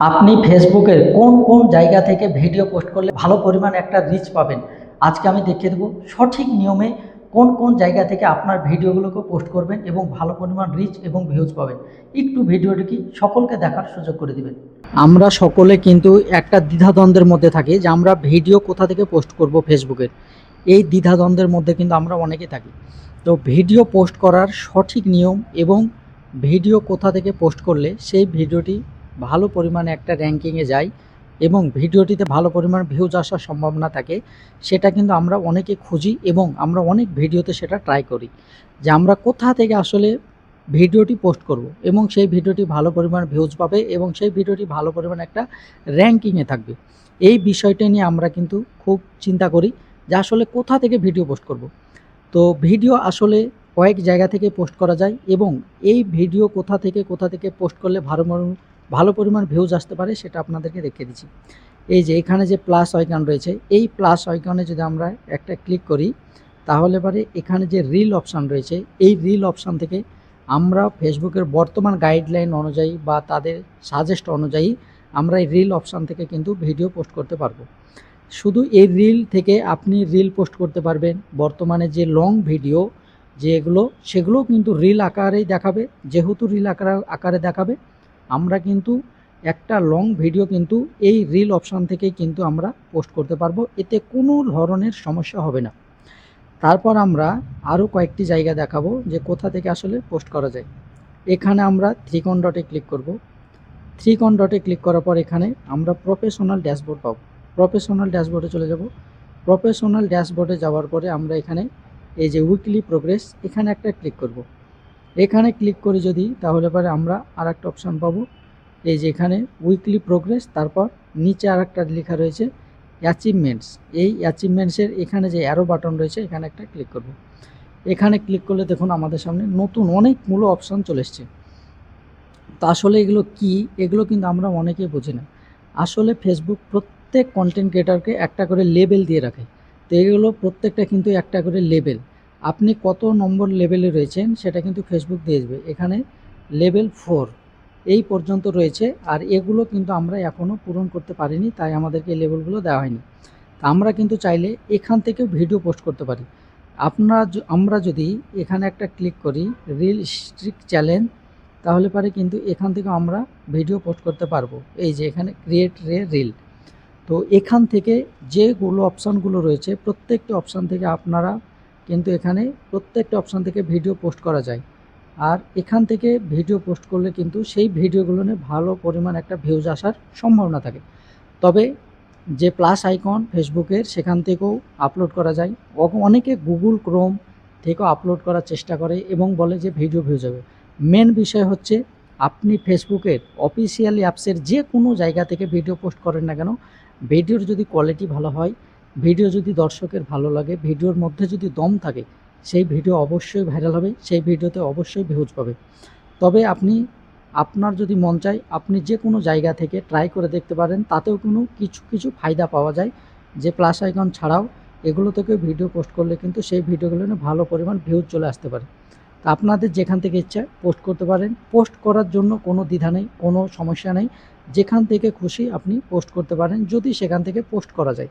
আপনি ফেসবুকের কোন কোন জায়গা থেকে ভিডিও পোস্ট করলে ভালো পরিমাণ একটা রিচ পাবেন? আজকে আমি দেখিয়ে দেবো সঠিক নিয়মে কোন কোন জায়গা থেকে আপনার ভিডিওগুলোকে পোস্ট করবেন এবং ভালো পরিমাণ রিচ এবং ভিউজ পাবেন। একটু ভিডিওটি কি সকলকে দেখার সুযোগ করে দিবেন। আমরা সকলে কিন্তু একটা দ্বিধাদ্বন্দ্বের মধ্যে থাকি যে আমরা ভিডিও কোথা থেকে পোস্ট করব ফেসবুকের এই দ্বিধাদ্বন্দ্বের মধ্যে কিন্তু আমরা অনেকে থাকি। তো ভিডিও পোস্ট করার সঠিক নিয়ম এবং ভিডিও কোথা থেকে পোস্ট করলে সেই ভিডিওটি ভালো পরিমাণে একটা র্যাঙ্কিংয়ে যায় এবং ভিডিওটিতে ভালো পরিমাণ ভিউজ আসার সম্ভাবনা থাকে, সেটা কিন্তু আমরা অনেকে খুঁজি এবং আমরা অনেক ভিডিওতে সেটা ট্রাই করি যে আমরা কোথা থেকে আসলে ভিডিওটি পোস্ট করব এবং সেই ভিডিওটি ভালো পরিমাণ ভিউজ পাবে এবং সেই ভিডিওটি ভালো পরিমাণ একটা র্যাঙ্কিংয়ে থাকবে। এই বিষয়টা নিয়ে আমরা কিন্তু খুব চিন্তা করি যে আসলে কোথা থেকে ভিডিও পোস্ট করব। তো ভিডিও আসলে কয়েক জায়গা থেকে পোস্ট করা যায় এবং এই ভিডিও কোথা থেকে কোথা থেকে পোস্ট করলে ভালো ভালো পরিমাণ ভিউজ আসতে পারে, সেটা আপনাদেরকে দেখিয়ে দিচ্ছি। এই যে এখানে যে প্লাস আইকন রয়েছে, এই প্লাস আইকনে যদি আমরা একটা ক্লিক করি, তাহলে পরে এখানে যে রিল অপশান রয়েছে, এই রিল অপশান থেকে আমরা ফেসবুকের বর্তমান গাইডলাইন অনুযায়ী বা তাদের সাজেস্ট অনুযায়ী আমরা এই রিল অপশান থেকে কিন্তু ভিডিও পোস্ট করতে পারব। শুধু এই রিল থেকে আপনি রিল পোস্ট করতে পারবেন, বর্তমানে যে লং ভিডিও যেগুলো সেগুলোও কিন্তু রিল আকারেই দেখাবে, যেহেতু রিল আকারে আকারে দেখাবে আমরা কিন্তু একটা লং ভিডিও কিন্তু এই রিল অপশান থেকেই কিন্তু আমরা পোস্ট করতে পারব। এতে কোনো ধরনের সমস্যা হবে না। তারপর আমরা আরও কয়েকটি জায়গা দেখাবো যে কোথা থেকে আসলে পোস্ট করা যায়। এখানে আমরা থ্রিকন ডটে ক্লিক করব। থ্রিকন ডটে ক্লিক করার পর এখানে আমরা প্রফেশনাল ড্যাশবোর্ড পাবো। প্রফেশনাল ড্যাশবোর্ডে চলে যাব। প্রফেশনাল ড্যাশবোর্ডে যাওয়ার পরে আমরা এখানে এই যে উইকলি প্রোগ্রেস এখানে একটা ক্লিক করব। এখানে ক্লিক করি যদি, তাহলে পরে আমরা আর একটা অপশান পাবো। এই যে এখানে উইকলি প্রোগ্রেস তারপর নিচে আর একটা লেখা রয়েছে অ্যাচিভমেন্টস এই অ্যাচিভমেন্টসের এখানে যে অ্যারো বাটন রয়েছে, এখানে একটা ক্লিক করব। এখানে ক্লিক করলে দেখুন আমাদের সামনে নতুন অনেকগুলো অপশান চলে এসছে। তো আসলে এগুলো কি? এগুলো কিন্তু আমরা অনেকেই বুঝি না। আসলে ফেসবুক প্রত্যেক কন্টেন্ট ক্রিয়েটারকে একটা করে লেবেল দিয়ে রাখে। তো এগুলো প্রত্যেকটা কিন্তু একটা করে লেবেল আপনি কত নম্বর লেভেলে রয়েছেন সেটা কিন্তু ফেসবুক দিয়ে দেবে। এখানে লেভেল ফোর, এই পর্যন্ত রয়েছে আর এগুলো কিন্তু আমরা এখনও পূরণ করতে পারিনি, তাই আমাদেরকে লেভেলগুলো দেওয়া হয়নি। তা আমরা কিন্তু চাইলে এখান থেকেও ভিডিও পোস্ট করতে পারি। আপনারা আমরা যদি এখানে একটা ক্লিক করি রিল স্ট্রিক চ্যালেঞ্জ তাহলে পারে কিন্তু এখান থেকে আমরা ভিডিও পোস্ট করতে পারব। এই যে এখানে ক্রিয়েট রে রিল তো এখান থেকে যেগুলো অপশানগুলো রয়েছে, প্রত্যেকটি অপশান থেকে আপনারা কিন্তু এখানে প্রত্যেকটা অপশান থেকে ভিডিও পোস্ট করা যায়। আর এখান থেকে ভিডিও পোস্ট করলে কিন্তু সেই ভিডিওগুলো নিয়ে ভালো পরিমাণ একটা ভিউজ আসার সম্ভাবনা থাকে। তবে যে প্লাস আইকন ফেসবুকের সেখান থেকেও আপলোড করা যায়। অনেকে গুগল ক্রোম থেকেও আপলোড করার চেষ্টা করে এবং বলে যে ভিডিও ভিউজ হবে। মেন বিষয় হচ্ছে আপনি ফেসবুকের অফিসিয়ালি অ্যাপসের যে কোনো জায়গা থেকে ভিডিও পোস্ট করেন না কেন ভিডিওর যদি কোয়ালিটি ভালো হয় ভিডিও যদি দর্শকের ভালো লাগে, ভিডিওর মধ্যে যদি দম থাকে, সেই ভিডিও অবশ্যই ভাইরাল হবে, সেই ভিডিওতে অবশ্যই ভিউজ পাবে। তবে আপনি, আপনার যদি মন চায়, আপনি যে কোনো জায়গা থেকে ট্রাই করে দেখতে পারেন, তাতেও কোনো কিছু কিছু ফায়দা পাওয়া যায়। যে প্লাস আইকন ছাড়াও এগুলো থেকে ভিডিও পোস্ট করলে কিন্তু সেই ভিডিওগুলো ভালো পরিমাণ ভিউজ চলে আসতে পারে। তা আপনাদের যেখান থেকে ইচ্ছা পোস্ট করতে পারেন। পোস্ট করার জন্য কোনো দ্বিধা নেই, কোনো সমস্যা নেই। যেখান থেকে খুশি আপনি পোস্ট করতে পারেন, যদি সেখান থেকে পোস্ট করা যায়।